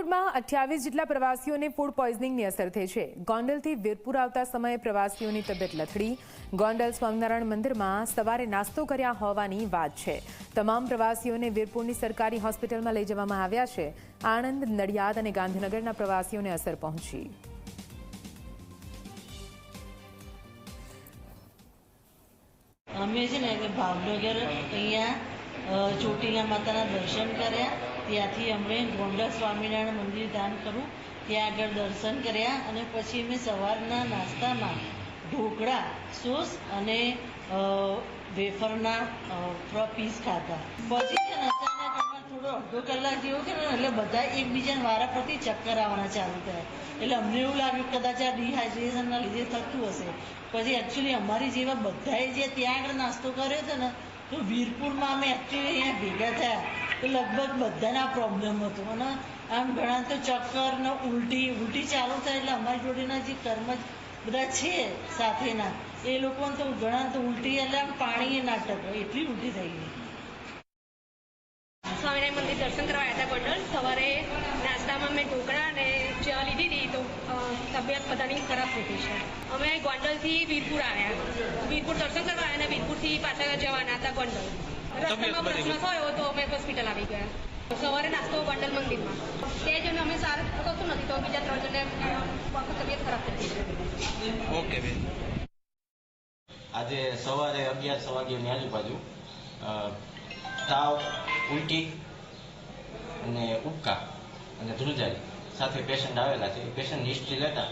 રાજકોટમાં અઠ્યાવીસ જેટલા પ્રવાસીઓને ફૂડ પોઈઝનિંગની અસર થઈ છે. ગોંડલથી વીરપુર આવતા સમયે પ્રવાસીઓની તબિયત લથડી. ગોંડલ સ્વામિનારાયણ મંદિરમાં સવારે નાસ્તો કર્યા હોવાની વાત છે. તમામ પ્રવાસીઓને વીરપુરની સરકારી હોસ્પિટલમાં લઈ જવામાં આવ્યા છે. આણંદ, નડિયાદ અને ગાંધીનગરના પ્રવાસીઓને અસર પહોંચી. અમે છે ને ભાવનગર અહીંયા ચોટીલા માતાના દર્શન કર્યા. ત્યાંથી અમે ગોંડલ સ્વામિનારાયણ મંદિર દાન કરું, ત્યાં આગળ દર્શન કર્યા અને પછી અમે સવારના નાસ્તામાં ઢોકળા, સોસ અને વેફરના પીસ ખાધા. પછી છે થોડો અડધો કલાક જેવું કે એટલે બધા એકબીજાને વારા પરથી ચક્કર આવવાના ચાલુ થયા. એટલે અમને એવું લાગ્યું કદાચ આ ડિહાઇડ્રેશનના લીધે થતું હશે. પછી એકચ્યુઅલી અમારી જેવા બધાએ જે ત્યાં આગળ નાસ્તો કર્યો હતો ને, તો વીરપુરમાં અમે એકચ્યુઅલી અહીંયા ભેગા થયા. તો લગભગ બધાના પ્રોબ્લેમ હતો. અને આમ ઘણા તો ચક્કર ને ઉલટી ઉલટી ચાલુ થાય એટલે અમારી જોડેના જે કર્મ બધા છે સાથેના, એ લોકોને તો ઘણા તો ઉલટી એટલે આમ પાણી નાટક એટલી ઉલટી થઈ ગઈ. સ્વામિનારાયણ મંદિર દર્શન કરવા આવ્યા હતા ગોંડલ. સવારે નાસ્તામાં મેં ઢોકળા અને ચા લીધી હતી, તો તબિયત બધાની ખરાબ થઈ છે. અમે ગોંડલથી વીરપુર આવ્યા. વીરપુર દર્શન કરવા આવ્યા અને વીરપુરથી પાછા જવાના હતા ગોંડલ. રસ્તામાં પ્રશ્ન થયો તો અમે હોસ્પિટલ આવી ગયા. સવારે નાસ્તો ગોંડલ મંદિરમાં. તે જઈને અમે સારું કશું નથી તો બીજા ત્રણ જણને તબિયત ખરાબ થઈ ઓકે બેન. આજે સવારે અગિયાર સવા અગિયારની આજુબાજુ અ, તાવ ઉલટી અને ઉબકા અને ધ્રુજારી સાથે પેશન્ટ આવેલા છે. પેશન્ટ હિસ્ટ્રી લેતા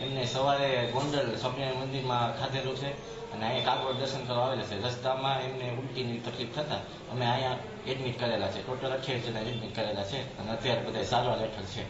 એમને સવારે ગોંડલ સ્વામિનારાયણ મંદિરમાં ખાધેલું છે. અને અહીંયા કાગવડ દર્શન કરવા આવેલા છે. રસ્તામાં એમને ઉલટીની તકલીફ થતાં અમે અહીંયા એડમિટ કરેલા છે. ટોટલ અઠ્યાવીસ જણા એડમિટ કરેલા છે અને અત્યારે બધા સારવાર હેઠળ છે.